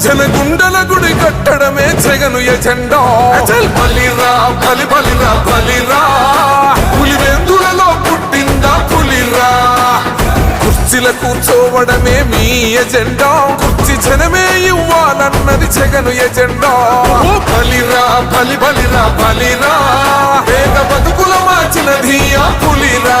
జనగుండల గుడి కట్టడమే జగను ఎజెండో. అచల్. బలిరా బలి బలిరా. బలిరా పులివెందులలో పుట్టిందా పులిరా? కుర్చీల కూర్చోవడమే మీ ఎజెండా. కుర్చీ జనమే ఇవ్వాలన్నది జగను ఎజెండా. బలిరా బలి బలిరా. బలిరా పేద బతుకుల మార్చినది ఆ పులిరా.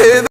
ചെയ്ത്